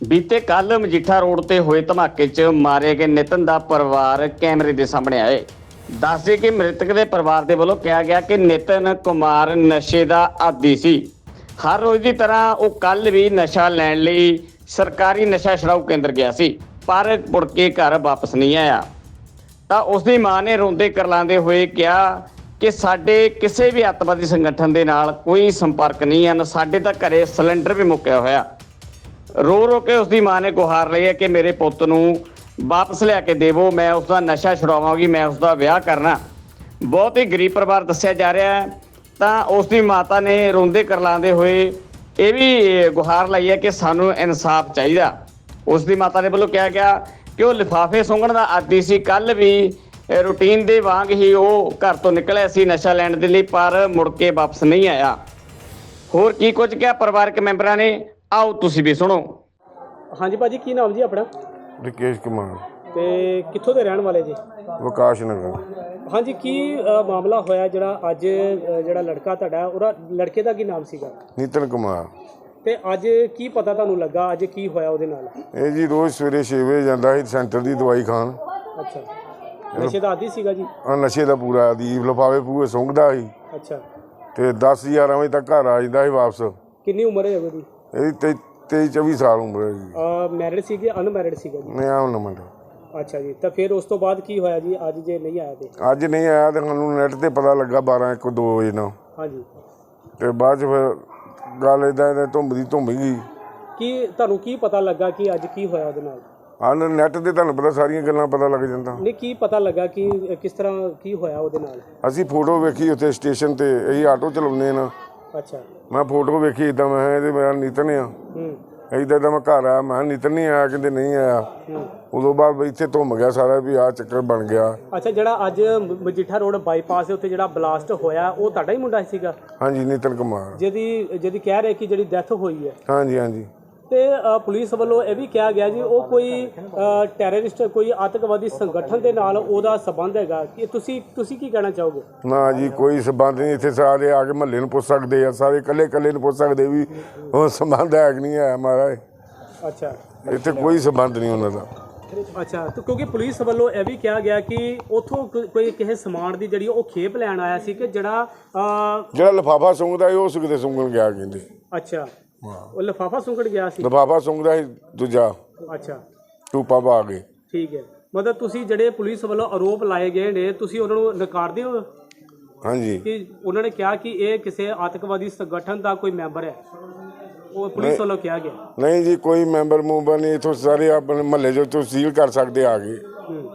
ਬੀਤੇ ਕੱਲ ਮਜੀਠਾ ਰੋਡ ਤੇ ਹੋਏ ਧਮਾਕੇ 'ਚ ਮਾਰੇ ਗਏ ਨਿਤਨ ਦਾ ਪਰਿਵਾਰ ਕੈਮਰੇ ਦੇ ਸਾਹਮਣੇ ਆਏ। ਦੱਸਦੇ ਕਿ ਮ੍ਰਿਤਕ ਦੇ ਪਰਿਵਾਰ ਦੇ ਵੱਲੋਂ ਕਿਹਾ ਗਿਆ ਕਿ ਨਿਤਨ ਕੁਮਾਰ ਨਸ਼ੇ ਦਾ ਆਦੀ ਸੀ। ਹਰ ਰੋਜ਼ ਦੀ ਤਰ੍ਹਾਂ ਉਹ ਕੱਲ ਵੀ ਨਸ਼ਾ ਲੈਣ ਲਈ ਸਰਕਾਰੀ ਨਸ਼ਾ ਛੁਡਾਊ ਕੇਂਦਰ ਗਿਆ ਸੀ, ਪਰ ਮੁੜ ਕੇ ਘਰ ਵਾਪਸ ਨਹੀਂ ਆਇਆ। ਤਾਂ ਉਸ ਦੀ ਮਾਂ ਨੇ ਰੋਂਦੇ ਕਰਲਾਉਂਦੇ ਹੋਏ ਕਿਹਾ ਕਿ ਸਾਡੇ ਕਿਸੇ ਵੀ ਅੱਤਵਾਦੀ ਸੰਗਠਨ ਦੇ ਨਾਲ ਕੋਈ ਸੰਪਰਕ ਨਹੀਂ ਹਨ ਸਾਡੇ ਤਾਂ ਘਰੇ ਸਿਲੰਡਰ ਵੀ ਮੁੱਕਿਆ ਹੋਇਆ। ਰੋ ਰੋ ਕੇ ਉਸ ਦੀ ਮਾਂ ਨੇ ਗੁਹਾਰ ਲਈ ਹੈ ਕਿ ਮੇਰੇ ਪੁੱਤ ਨੂੰ ਵਾਪਸ ਲਿਆ ਕੇ ਦੇਵੋ ਮੈਂ ਉਸ ਦਾ ਨਸ਼ਾ ਛੁਡਾਵਾਂਗੀ ਮੈਂ ਉਸ ਦਾ ਵਿਆਹ ਕਰਨਾ। ਬਹੁਤ ਹੀ ਗਰੀਬ ਪਰਿਵਾਰ ਦੱਸਿਆ ਜਾ ਰਿਹਾ ਹੈ। ਤਾਂ ਉਸ ਦੀ ਮਾਤਾ ਨੇ ਰੋਂਦੇ ਕਰਲਾਉਂਦੇ ਹੋਏ ਇਹ ਵੀ ਗੁਹਾਰ ਲਈ ਹੈ ਕਿ ਸਾਨੂੰ ਇਨਸਾਫ ਚਾਹੀਦਾ। ਉਸ ਦੀ ਮਾਤਾ ਦੇ ਵੱਲੋਂ ਕਿਹਾ ਗਿਆ ਕਿ ਉਹ ਲਿਫਾਫੇ ਸੁੰਘਣ ਦਾ ਆਦੀ ਸੀ। ਕੱਲ ਵੀ ਅਹ, ਰੂਟੀਨ ਦੇ ਵਾਂਗ ਹੀ ਉਹ ਘਰ ਤੋਂ ਨਿਕਲਿਆ ਸੀ ਨਸ਼ਾ ਲੈਣ ਦੇ ਲਈ ਪਰ ਮੁੜ ਕੇ ਵਾਪਸ ਨਹੀਂ ਆਇਆ। ਹੋਰ ਕੀ ਕੁਝ ਕਿਹਾ? ਪਰਿਵਾਰਕ ਮੈਂਬਰਾਂ ਨੇ ਆਓ ਤੁਸੀਂ ਵੀ ਸੁਣੋ। ਹਾਂਜੀ ਭਾਜੀ ਕੀ ਨਾਮ ਜੀ ਆਪਣਾ? ਰਿਕੇਸ਼ ਕੁਮਾਰ। ਤੇ ਕਿੱਥੋਂ ਦੇ ਰਹਿਣ ਵਾਲੇ ਜੀ? ਵਿਕਾਸ ਨਗਰ। ਹਾਂਜੀ ਕੀ ਅ, ਮਾਮਲਾ ਹੋਇਆ ਜਿਹੜਾ ਅੱਜ ਅ, ਜਿਹੜਾ ਲੜਕਾ ਤੁਹਾਡਾ ਉਹਦਾ ਲੜਕੇ ਦਾ ਕੀ ਨਾਮ ਸੀਗਾ? ਨਿਤਨ ਕੁਮਾਰ। ਤੇ ਅੱਜ ਕੀ ਪਤਾ ਤੁਹਾਨੂੰ ਲੱਗਾ? ਅੱਜ ਕੀ ਹੋਇਆ ਉਹਦੇ ਨਾਲ? ਇਹ ਜੀ ਰੋਜ਼ ਸਵੇਰੇ 6 ਵਜੇ ਜਾਂਦਾ ਸੀ ਸੈਂਟਰ ਦੀ ਦਵਾਈ ਖਾਣ। ਅੱਛਾ। ਨਸ਼ੇ ਦਾ ਆਦੀ ਸੀਗਾ ਜੀ? ਆ ਨਸ਼ੇ ਦਾ ਪੂਰਾ ਦੀ ਲਫਾਵੇ ਪੂਰੇ ਸੁੰਘਦਾ ਸੀ। ਅੱਛਾ। ਤੇ 10 11 ਵਜੇ ਤੱਕ ਘਰ ਆ ਜਾਂਦਾ ਸੀ ਵਾਪਸ। ਕਿੰਨੀ ਉਮਰ ਹੈ ਉਹਦੀ? ਇਹਦੀ 23 24 ਸਾਲ ਉਮਰ ਹੈ ਜੀ। ਮੈਰਿਡ ਸੀਗੇ ਅਨਮੈਰਿਡ ਸੀਗਾ ਜੀ? ਮੈਂ ਆਉਂ ਨਾ ਮੁੰਡਾ ਅੱਛਾ ਜੀ ਤਾਂ ਫਿਰ ਉਸ ਤੋਂ ਬਾਅਦ ਕੀ ਹੋਇਆ ਜੀ? ਅੱਜ ਜੇ ਨਹੀਂ ਆਇਆ ਤੇ? ਅੱਜ ਨਹੀਂ ਆਇਆ ਤੇ ਸਾਨੂੰ ਨੈਟ ਤੇ ਪਤਾ ਲੱਗਾ 12 1 2 ਵਜੇ ਨਾਲ। ਹਾਂਜੀ। ਤੇ ਬਾਅਦ ਚ ਫਿਰ ਗੱਲ ਇਦਾਂ ਦੀ ਧੁੰਮ ਗਈ। ਕੀ ਤੁਹਾਨੂੰ ਕੀ ਪਤਾ ਲੱਗਾ ਕਿ ਅੱਜ ਕੀ ਹੋਇਆ ਉਹਦੇ ਨਾਲ? ਹਾਂ ਨੈਟ ਤੇ ਤੁਹਾਨੂੰ ਪਤਾ ਸਾਰੀਆਂ ਗੱਲਾਂ ਪਤਾ ਲੱਗ ਜਾਂਦਾ। ਨਹੀਂ ਕੀ ਪਤਾ ਲੱਗਾ ਕਿ ਕਿਸ ਤਰ੍ਹਾਂ ਕੀ ਹੋਇਆ ਉਹਦੇ ਨਾਲ? ਅਸੀਂ ਫੋਟੋ ਵੇਖੀ ਉੱਥੇ ਸਟੇਸ਼ਨ ਤੇ ਅਸੀਂ ਆਟੋ ਚਲਾਉਂਦੇ ਨਾ। ਅੱਛਾ। ਮੈਂ ਫੋਟੋ ਵੇਖੀ ਇਦਾਂ ਮੈਂ ਕਿਹਾ ਇਹਦੇ ਮੇਰਾ ਨਿਤਨ ਆ। ਹੂੰ। ਇਦਾਂ ਦਾ ਮੈਂ ਘਰ ਆ ਮੈਂ ਕਿਹਾ ਨਿਤਨ ਨਹੀਂ ਆਇਆ ਕਹਿੰਦੇ ਨਹੀਂ ਆਇਆ। ਹੂੰ। ਉਦੋਂ ਬਾਅਦ ਵੀ ਇੱਥੇ ਧੁੰਮ ਗਿਆ ਸਾਰਾ ਵੀ ਆ ਚੱਕਰ ਬਣ ਗਿਆ। ਅੱਛਾ ਜਿਹੜਾ ਅੱਜ ਮ- ਮਜੀਠਾ ਰੋਡ ਬਾਈਪਾਸ ਦੇ ਉੱਤੇ ਜਿਹੜਾ ਬਲਾਸਟ ਹੋਇਆ ਉਹ ਤੁਹਾਡਾ ਹੀ ਮੁੰਡਾ ਸੀਗਾ? ਹਾਂਜੀ ਨਿਤਨ ਕੁਮਾਰ। ਜਿਹਦੀ ਜਿਹਦੀ ਕਹਿ ਰਹੇ ਕਿ ਜਿਹੜੀ ਡੈਥ ਹੋਈ ਹੈ। ਹਾਂਜੀ ਹਾਂਜੀ। ਤੇ ਪੁਲਿਸ ਵੱਲੋਂ ਇਹ ਵੀ ਕਿਹਾ ਗਿਆ ਜੀ ਉਹ ਕੋਈ ਟੈਰਰਿਸਟ ਕੋਈ ਆਤੰਕਵਾਦੀ ਸੰਗਠਨ ਦੇ ਨਾਲ ਉਹਦਾ ਸਬੰਧ ਹੈਗਾ। ਕਿ ਤੁਸੀਂ ਤੁਸੀਂ ਕੀ ਕਹਿਣਾ ਚਾਹੋਗੇ? ਨਾ ਜੀ ਕੋਈ ਸਬੰਧ ਨਹੀਂ। ਇੱਥੇ ਸਾਰੇ ਆ ਕੇ ਮਹੱਲੇ ਨੂੰ ਪੁੱਛ ਸਕਦੇ ਆ। ਸਾਰੇ ਇਕੱਲੇ ਇਕੱਲੇ ਨੂੰ ਪੁੱਛ ਸਕਦੇ ਵੀ ਉਹ ਸੰਬੰਧ ਹੈ ਕਿ ਨਹੀਂ ਹੈ ਮਹਾਰਾਜ? ਅੱਛਾ। ਇੱਥੇ ਕੋਈ ਸੰਬੰਧ ਨਹੀਂ ਉਹਨਾਂ ਦਾ। ਅੱਛਾ ਤੇ ਕਿਉਂਕਿ ਪੁਲਿਸ ਵੱਲੋਂ ਇਹ ਵੀ ਕਿਹਾ ਗਿਆ ਕਿ ਉਥੋਂ ਕੋਈ ਕਿਸੇ ਸਮਾਨ ਦੀ ਜਿਹੜੀ ਉਹ ਖੇਪ ਲੈਣ ਆਇਆ ਸੀ ਕਿ ਜਿਹੜਾ ਜਿਹੜਾ ਲਫਾਫਾ ਸੁੰਘਦਾ ਸੀ ਉਹ ਸੁੰਘਦੇ ਸੁੰਘਣ ਗਿਆ ਕਹਿੰਦੇ। ਅੱਛਾ। ਉਹ ਲਫਾਫਾ ਸੁੰਗੜ ਗਿਆ ਸੀ? ਲਫਾਫਾ ਸੁੰਘਦਾ ਸੀ ਦੂਜਾ। ਅੱਛਾ। ਟੂਪਾ ਪਾ ਕੇ। ਠੀਕ ਹੈ। ਮਤਲਬ ਤੁਸੀਂ ਜਿਹੜੇ ਪੁਲਿਸ ਵੱਲੋਂ ਆਰੋਪ ਲਾਏ ਗਏ ਨੇ ਤੁਸੀਂ ਉਹਨਾਂ ਨੂੰ ਨਕਾਰਦੇ ਹੋ? ਹਾਂਜੀ। ਕਿ ਉਹਨਾਂ ਨੇ ਕਿਹਾ ਕਿ ਇਹ ਕਿਸੇ ਆਤੰਕਵਾਦੀ ਸੰਗਠਨ ਦਾ ਕੋਈ ਮੈਂਬਰ ਹੈ? ਉਹ ਪੁਲਿਸ ਵੱਲੋਂ ਕਿਹਾ ਗਿਆ। ਨਹੀਂ ਜੀ ਕੋਈ ਮੈਂਬਰ ਮੂੰਬਰ ਨਹੀਂ। ਇਥੋਂ ਸਾਰੇ ਆਪਣੇ ਮਹੱਲੇ ਜੋ ਤਹਿਸੀਲ ਕਰ ਸਕਦੇ ਆ ਗਏ ਹੂੰ।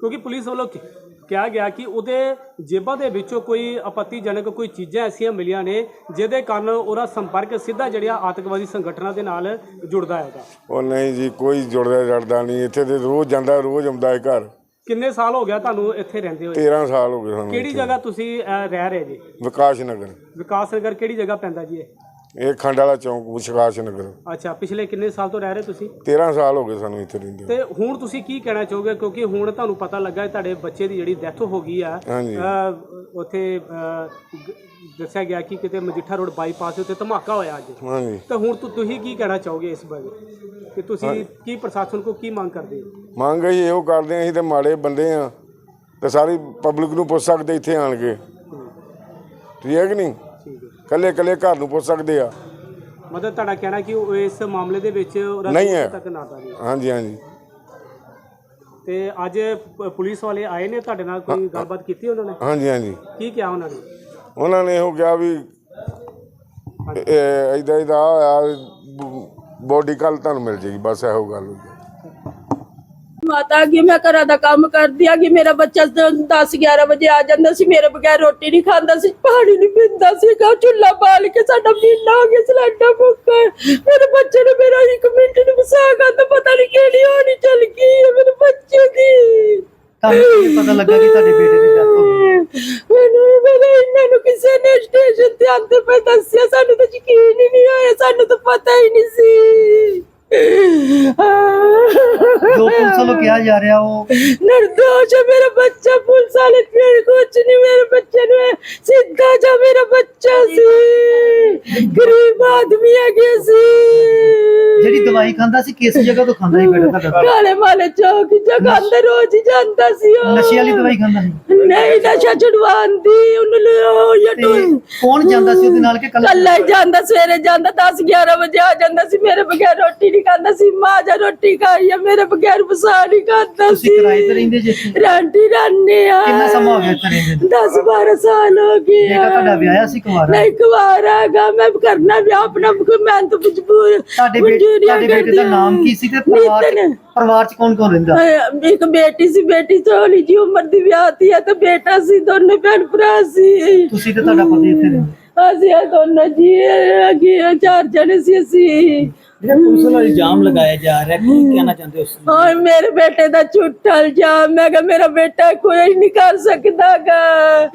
ਕਿਉਂਕਿ ਪੁਲਿਸ ਵੱਲੋਂ ਕਿ- ਕਿਹਾ ਗਿਆ ਕਿ ਉਹਦੇ ਜੇਬਾਂ ਦੇ ਵਿੱਚੋਂ ਕੋਈ ਆਪੱਤੀਜਨਕ ਕੋਈ ਚੀਜ਼ਾਂ ਐਸੀਆਂ ਮਿਲੀਆਂ ਨੇ ਜਿਹਦੇ ਕਾਰਨ ਉਹਦਾ ਸੰਪਰਕ ਸਿੱਧਾ ਜਿਹੜਿਆ ਆਤੰਕਵਾਦੀ ਸੰਗਠਨਾਂ ਦੇ ਨਾਲ ਜੁੜਦਾ ਹੈਗਾ। ਉਹ ਨਹੀਂ ਜੀ ਕੋਈ ਜੁੜਦਾ ਜੜਦਾ ਨਹੀਂ। ਇੱਥੇ ਤੇ ਰੋਜ਼ ਜਾਂਦਾ ਰੋਜ਼ ਆਉਂਦਾ ਹੈ ਘਰ। ਕਿੰਨੇ ਸਾਲ ਹੋ ਗਿਆ ਤੁਹਾਨੂੰ ਇੱਥੇ ਰਹਿੰਦੇ ਹੋਏ? 13 ਸਾਲ ਹੋ ਗਏ ਸਾਨੂੰ ਕਿਹੜੀ ਜਗ੍ਹਾ ਤੁਸੀਂ ਅਹ, ਰਹਿ ਰਹੇ ਜੀ? ਵਿਕਾਸ ਨਗਰ। ਵਿਕਾਸ ਨਗਰ ਕਿਹੜੀ ਜਗ੍ਹਾ ਪੈਂਦਾ ਜੀ ਇਹ? ਇਹ ਖੰਡ ਵਾਲਾ ਚੌਂਕ ਵਿਕਾਸ ਨਗਰ। ਅੱਛਾ ਪਿਛਲੇ ਕਿੰਨੇ ਸਾਲ ਤੋਂ ਰਹਿ ਰਹੇ ਤੁਸੀਂ? 13 ਸਾਲ ਹੋ ਗਏ ਸਾਨੂੰ ਇੱਥੇ ਰਹਿੰਦੇ ਤੇ ਹੁਣ ਤੁਸੀਂ ਕੀ ਕਹਿਣਾ ਚਾਹੋਗੇ? ਕਿਉਂਕਿ ਹੁਣ ਤੁਹਾਨੂੰ ਪਤਾ ਲੱਗਾ ਤੁਹਾਡੇ ਬੱਚੇ ਦੀ ਜਿਹੜੀ ਡੈਥ ਹੋ ਗਈ ਆ ਹਾਂਜੀ। ਅਹ, ਉੱਥੇ ਅਹ, ਦੱਸਿਆ ਗਿਆ ਕਿ ਕਿਤੇ ਮਜੀਠਾ ਰੋਡ ਬਾਈਪਾਸ ਉੱਤੇ ਧਮਾਕਾ ਹੋਇਆ ਅੱਜ। ਹਾਂਜੀ। ਤਾਂ ਹੁਣ ਤੁ- ਤੁਸੀਂ ਕੀ ਕਹਿਣਾ ਚਾਹੋਗੇ ਇਸ ਬਾਰੇ? ਕਿ ਤੁਸੀਂ ਕੀ ਪ੍ਰਸ਼ਾਸਨ ਕੋ ਕੀ ਮੰਗ ਕਰਦੇ ਹੋ? ਮੰਗ ਅਸੀਂ ਇਹੋ ਕਰਦੇ ਹਾਂ ਅਸੀਂ ਤੇ ਮਾੜੇ ਬੰਦੇ ਆ ਤੇ ਸਾਰੀ ਪਬਲਿਕ ਨੂੰ ਪੁੱਛ ਸਕਦੇ ਇੱਥੇ ਆਣ ਕੇ। ਠੀਕ ਹੈ ਕਿ ਨਹੀਂ? ਕੱਲੇ ਕੱਲੇ ਘਰ ਨੂੰ ਪੁੱਛ ਸਕਦੇ ਆ। ਮਤਲਬ ਤੁਹਾਡਾ ਕਹਿਣਾ ਕਿ ਉਹ ਇਸ ਮਾਮਲੇ ਦੇ ਵਿੱਚ ਉਹਦਾ ਨਹੀਂ ਹੈ। ਤੱਕ ਹਾਂਜੀ ਹਾਂਜੀ। ਤੇ ਅੱਜ ਪ- ਪੁਲਿਸ ਵਾਲੇ ਆਏ ਨੇ ਤੁਹਾਡੇ ਨਾਲ ਕੋਈ ਗੱਲਬਾਤ ਕੀਤੀ ਉਹਨਾਂ ਨੇ? ਹਾਂਜੀ ਹਾਂਜੀ। ਕੀ ਕਿਹਾ ਉਹਨਾਂ ਨੇ? ਉਹਨਾਂ ਨੇ ਇਹੋ ਕਿਹਾ ਵੀ ਇਹ ਇਦਾਂ ਇਦਾਂ ਹੋਇਆ ਬੋਡੀ ਕੱਲ ਤੁਹਾਨੂੰ ਮਿਲ ਜੇਗੀ ਬਸ ਇਹੋ ਗੱਲ ਹੋਈ ਹੈ। ਮਾਤਾ ਅੱਗੇ ਮੈਂ ਘਰਾਂ ਦਾ ਕੰਮ ਕਰਦੀ ਆ ਕਿ ਮੇਰਾ ਬੱਚਾ 10 11 ਵਜੇ ਆ ਜਾਂਦਾ ਸੀ ਮੇਰੇ ਬਗੈਰ ਰੋਟੀ ਨਹੀਂ ਖਾਂਦਾ ਸੀ ਪਾਣੀ ਨਹੀਂ ਪੀਂਦਾ ਸੀ ਗਾ ਚੁੱਲ੍ਹਾ ਬਾਲ ਕੇ ਸਾਡਾ ਮਹੀਨਾ ਹੋ ਗਿਆ ਸਿਲੰਡਰ ਮੁੱਕਾ ਮੇਰੇ ਬੱਚੇ ਨੇ ਮੇਰਾ ਇੱਕ ਮਿੰਟ ਨੂੰ ਵਸਾਗਾ ਤਾਂ ਪਤਾ ਨਹੀਂ ਕਿਹੜੀ ਹੋਣੀ ਚੱਲ ਗਈ ਹੈ ਮੇਰੇ ਬੱਚੇ ਦੀ। ਤੁਹਾਨੂੰ ਕਿਵੇਂ ਪਤਾ ਲੱਗਾ ਕਿ ਤੁਹਾਡੇ ਬੇਟੇ ਦੀ ਡੈਥ ਹੋ ਗਈ? ਮੈਨੂੰ ਮੇਰੇ ਇਹਨਾਂ ਨੂੰ ਕਿਸੇ ਨੇ ਸਟੇਸ਼ਨ ਤੇ ਆਂਦੇ ਪਏ ਦੱਸਿਆ ਸਾਨੂੰ ਤਾਂ ਯਕੀਨ ਹੀ ਨਹੀਂ ਹੋਇਆ ਸਾਨੂੰ ਤਾਂ ਪਤਾ ਹੀ ਨਹੀਂ ਸੀ। ਕਿਹਾ ਜਾ ਰਿਹਾ ਉਹ? ਨਿਰਦੋਸ਼ ਹੈ ਮੇਰਾ ਬੱਚਾ ਪੁਲਿਸ ਵਾਲੇ ਮੇਰੇ ਕੁਝ ਨਹੀਂ ਮੇਰੇ ਬੱਚੇ ਨੂੰ ਇਹ ਸਿੱਧਾ ਜਾ ਮੇਰਾ ਬੱਚਾ ਸੀ। ਗਰੀਬ ਆਦਮੀ ਹੈਗੇ ਸੀ। ਜਿਹੜੀ ਦਵਾਈ ਖਾਂਦਾ ਸੀ ਕਿਸ ਜਗ੍ਹਾ ਤੋਂ ਖਾਂਦਾ ਸੀ ਬੇਟਾ ਤੁਹਾਡਾ? ਕਾਲੇ ਮਾਲੇ ਚੌਕ ਜਗਾਂਦੇ ਰੋਜ਼ ਹੀ ਜਾਂਦਾ ਸੀ ਉਹ। ਨਸ਼ੇ ਵਾਲੀ ਦਵਾਈ ਖਾਂਦਾ ਸੀ? ਨਹੀਂ ਨਸ਼ਾ ਛੁਡਵਾਉਂਦੀ ਉਹਨੂੰ ਤੇ ਕੌਣ ਜਾਂਦਾ ਸੀ ਉਹਦੇ ਨਾਲ ਕਿ ਕੱਲਾ ਕੱਲਾ ਹੀ ਜਾਂਦਾ ਸਵੇਰੇ ਜਾਂਦਾ 10 11 ਵਜੇ ਆ ਜਾਂਦਾ ਸੀ ਮੇਰੇ ਬਗੈਰ ਰੋਟੀ ਨਹੀਂ ਖਾਂਦਾ ਸੀ ਮਾਂ ਜਾਂ ਰੋਟੀ ਖਾਈ ਆ ਮੇਰੇ ਬਗੈਰ ਵਸਾ ਨਹੀਂ ਖਾਂਦਾ ਤੁਸੀਂ ਸੀ। ਕਿਰਾਏ ਤੇ ਰਹਿੰਦੇ ਜੇ? ਰਾਂਟੀ ਰਾਨੇ ਆ। ਕਿੰਨਾ ਸਮਾਂ ਹੋ ਗਿਆ ਇੱਥੇ ਰਹਿੰਦੇ ਨੂੰ? 10 12 ਸਾਲ ਹੋ ਗਏ ਬੇਟਾ ਤੁਹਾਡਾ ਵਿਆਹਿਆ ਸੀ ਕੁਵਾਰਾ? ਨਹੀਂ ਕੁਵਾਰਾਗਾ ਮੈਂ ਕਰਨਾ ਵੀ ਆਪਣਾ ਮੈਂ ਤਾਂ ਮਜਬੂਰ ਤੁਹਾਡੇ ਬੇਟੇ ਮਜ਼ਦੂਰੀਆਂ ਤੁਹਾਡੇ ਬੇਟੇ ਦਾ ਨਾਮ ਕੀ ਸੀ ਤੇ ਪਰਿਵਾਰ। ਪਰਿਵਾਰ ਚ ਕੌਣ ਕੌਣ ਰਹਿੰਦਾ? ਅਹ ਇੱਕ ਬੇਟੀ ਸੀ ਬੇਟੀ ਥੋੜੀ ਜੀ ਉਮਰ ਦੀ ਵਿਆਹਤੀ ਹੈ ਤੇ ਬੇਟਾ ਸੀ ਦੋਨੇ ਭੈਣ ਭਰਾ ਸੀ। ਤੁਸੀਂ ਤੇ ਤੁਹਾਡਾ ਪਤੀ ਇੱਥੇ ਰਹਿੰਦੇ। ਅਸੀਂ ਇਹ ਦੋਨੋਂ ਜੀ ਅੱਗੇ ਚਾਰ ਜਣੇ ਸੀ ਅਸੀਂ। ਜਿਹੜਾ ਪੁਲਿਸ ਵੱਲੋਂ ਇਲਜ਼ਾਮ ਲਗਾਇਆ ਜਾ ਰਿਹਾ ਕੀ ਕਹਿਣਾ ਚਾਹੁੰਦੇ ਹੋ ਤੁਸੀਂ? ਓਏ ਮੇਰੇ ਬੇਟੇ ਦਾ ਝੂਠਾ ਇਲਜ਼ਾਮ ਮੈਂ ਕਿਹਾ ਮੇਰਾ ਬੇਟਾ ਕੋਈ ਨਹੀਂ ਕਰ ਸਕਦਾਗਾ।